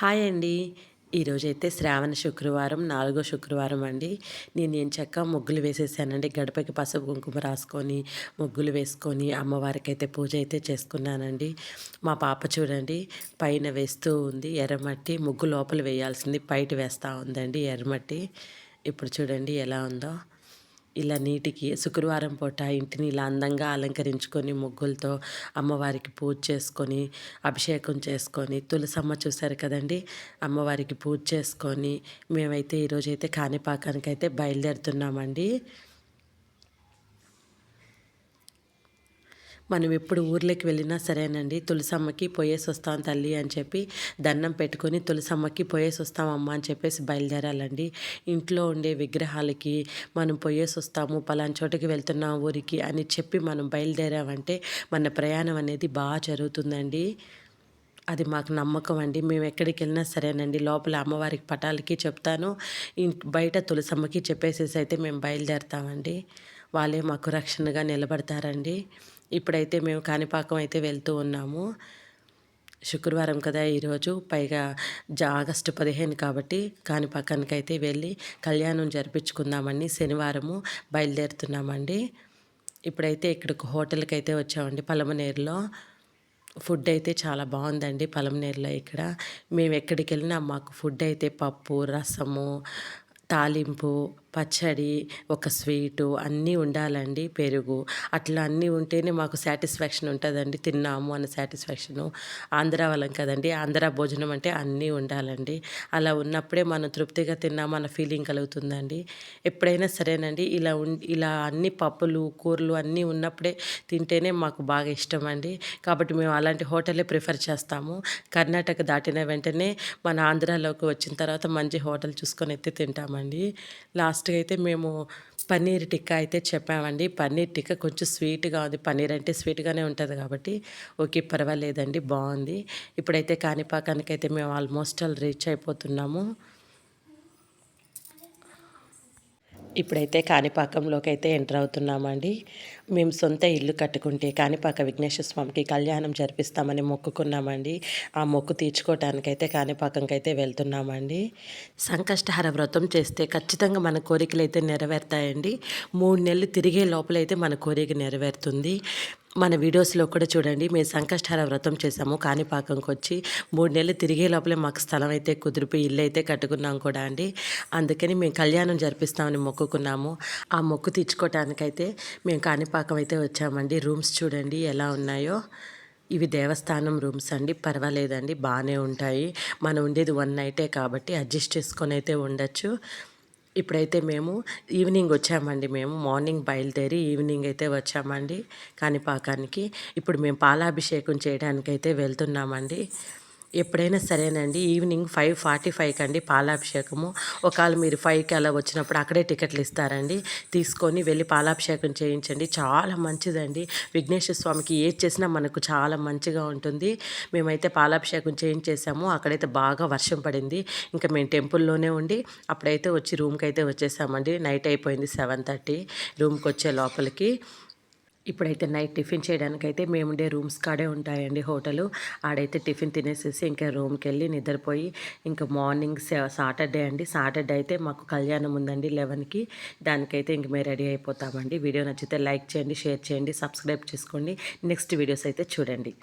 Hi అండి. ఈరోజైతే శ్రావణ శుక్రవారం నాలుగో శుక్రవారం అండి. నేను ఏం చెక్క ముగ్గులు వేసేసానండి. గడపకి పసుపు కుంకుమ రాసుకొని ముగ్గులు వేసుకొని అమ్మవారికి అయితే పూజ అయితే చేసుకున్నానండి. మా పాప చూడండి పైన వేస్తూ ఉంది ఎర్రమట్టి. ముగ్గు లోపల వేయాల్సింది బయట వేస్తూ ఉందండి ఎర్రమట్టి. ఇప్పుడు చూడండి ఎలా ఉందో. ఇలా నీటికి శుక్రవారం పూట ఇంటిని ఇలా అందంగా అలంకరించుకొని ముగ్గులతో అమ్మవారికి పూజ చేసుకొని అభిషేకం చేసుకొని తులసమ్మ చూశారు కదండి? అమ్మవారికి పూజ చేసుకొని మేమైతే ఈరోజైతే కాణిపాకానికి అయితే బయలుదేరుతున్నామండి. మనం ఎప్పుడు ఊర్లోకి వెళ్ళినా సరేనండి తులసమ్మకి పోయేసి వస్తాం తల్లి అని చెప్పి దండం పెట్టుకొని తులసమ్మకి పోయేసి వస్తాం అమ్మ అని చెప్పేసి బయలుదేరాలండి. ఇంట్లో ఉండే విగ్రహాలకి మనం పోయేసి వస్తాము పలాన్ చోటకి వెళ్తున్నాం ఊరికి అని చెప్పి మనం బయలుదేరామంటే మన ప్రయాణం అనేది బాగా జరుగుతుందండి. అది మాకు నమ్మకం అండి. మేము ఎక్కడికి వెళ్ళినా సరేనండి లోపల అమ్మవారికి పటాలకి చెప్తాను. బయట తులసమ్మకి చెప్పేసేసి అయితే మేము బయలుదేరుతామండి. వాళ్ళే మాకు రక్షణగా నిలబడతారండి. ఇప్పుడైతే మేము కాణిపాకం అయితే వెళ్తూ ఉన్నాము. శుక్రవారం కదా ఈరోజు పైగా ఆగస్టు పదిహేను కాబట్టి కాణిపాకానికి అయితే వెళ్ళి కళ్యాణం జరిపించుకుందామని శనివారము బయలుదేరుతున్నామండి. ఇప్పుడైతే ఇక్కడికి హోటల్కి అయితే వచ్చామండి పలమనేరులో. ఫుడ్ అయితే చాలా బాగుందండి పలమనేరులో ఇక్కడ. మేము ఎక్కడికి వెళ్ళినా మాకు ఫుడ్ అయితే పప్పు రసము తాలింపు పచ్చడి ఒక స్వీటు అన్నీ ఉండాలండి పెరుగు. అట్లా అన్నీ ఉంటేనే మాకు సాటిస్ఫాక్షన్ ఉంటుందండి. తిన్నాము అన్న సాటిస్ఫాక్షను. ఆంధ్ర వాళ్ళం కదండి. ఆంధ్ర భోజనం అంటే అన్నీ ఉండాలండి. అలా ఉన్నప్పుడే మనం తృప్తిగా తిన్నాము అన్న ఫీలింగ్ కలుగుతుందండి. ఎప్పుడైనా సరేనండి. ఇలా ఇలా అన్ని పప్పులు కూరలు అన్నీ ఉన్నప్పుడే తింటేనే మాకు బాగా ఇష్టం అండి కాబట్టి మేము అలాంటి హోటలే ప్రిఫర్ చేస్తాము. కర్ణాటక దాటిన వెంటనే మన ఆంధ్రాలోకి వచ్చిన తర్వాత మంచి హోటల్ చూసుకొని అయితే తింటామండి. లాస్ట్ లాస్ట్గా అయితే మేము పన్నీర్ టిక్కా అయితే చెప్పామండి. పన్నీర్ టిక్కా కొంచెం స్వీట్గా ఉంది. పన్నీర్ అంటే స్వీట్గానే ఉంటుంది కాబట్టి ఓకే పర్వాలేదండి బాగుంది. ఇప్పుడైతే కాణిపాకానికి అయితే మేము ఆల్మోస్ట్ ఆల్ రీచ్ అయిపోతున్నాము. ఇప్పుడైతే కాణిపాకంలోకి అయితే ఎంటర్ అవుతున్నామండి. మేము సొంత ఇల్లు కట్టుకుంటే కాణిపాక విఘ్నేశ్వర స్వామికి కళ్యాణం జరిపిస్తామని మొక్కుకున్నామండి. ఆ మొక్కు తీర్చుకోవటానికైతే కాణిపాకంకి అయితే వెళ్తున్నామండి. సంకష్టహర వ్రతం చేస్తే ఖచ్చితంగా మన కోరికలు అయితే నెరవేరుతాయండి. మూడు నెలలు తిరిగే లోపలైతే మన కోరిక నెరవేరుతుంది. మన వీడియోస్లో కూడా చూడండి మేము సంకష్టహార వ్రతం చేసాము కాణిపాకంకి వచ్చి మూడు నెలలు తిరిగే లోపలే మాకు స్థలం అయితే కుదిరిపోయి ఇల్లు అయితే కట్టుకున్నాం కూడా అండి. అందుకని మేము కళ్యాణం జరిపిస్తామని మొక్కుకున్నాము. ఆ మొక్కు తీర్చుకోవటానికైతే మేము కాణిపాకం అయితే వచ్చామండి. రూమ్స్ చూడండి ఎలా ఉన్నాయో. ఇవి దేవస్థానం రూమ్స్ అండి పర్వాలేదండి బాగానే ఉంటాయి. మనం ఉండేది వన్ నైటే కాబట్టి అడ్జస్ట్ చేసుకొని అయితే ఉండొచ్చు. ఇప్పుడైతే మేము ఈవినింగ్ వచ్చామండి. మేము మార్నింగ్ బయలుదేరి ఈవినింగ్ అయితే వచ్చామండి. కాణిపాకానికి. ఇప్పుడు మేము పాలాభిషేకం చేయడానికి అయితే వెళ్తున్నామండి. ఎప్పుడైనా సరేనండి. ఈవినింగ్ ఫైవ్ ఫార్టీ ఫైవ్కి అండి పాలాభిషేకము. ఒకవేళ మీరు ఫైవ్కి అలా వచ్చినప్పుడు అక్కడే టికెట్లు ఇస్తారండి. తీసుకొని వెళ్ళి పాలాభిషేకం చేయించండి. చాలా మంచిదండి. విఘ్నేశ్వర స్వామికి ఏది చేసినా మనకు చాలా మంచిగా ఉంటుంది. మేమైతే పాలాభిషేకం చేయించేసాము. అక్కడైతే బాగా వర్షం పడింది. ఇంకా మేము టెంపుల్లోనే ఉండి అప్పుడైతే వచ్చి రూమ్కి అయితే వచ్చేసామండి. నైట్ అయిపోయింది సెవెన్ థర్టీ రూమ్కి వచ్చే లోపలికి. ఇప్పుడైతే నైట్ టిఫిన్ చేయడానికైతే మేముండే రూమ్స్ కాడే ఉంటాయండి హోటల్. ఆడైతే టిఫిన్ తినేసేసి ఇంకా రూమ్కి వెళ్ళి నిద్రపోయి ఇంకా మార్నింగ్ సాటర్డే అండి. సాటర్డే అయితే మాకు కళ్యాణం ఉందండి లెవెన్కి. దానికైతే ఇంక మేము రెడీ అయిపోతామండి. వీడియో నచ్చితే లైక్ చేయండి షేర్ చేయండి సబ్స్క్రైబ్ చేసుకోండి. నెక్స్ట్ వీడియోస్ అయితే చూడండి.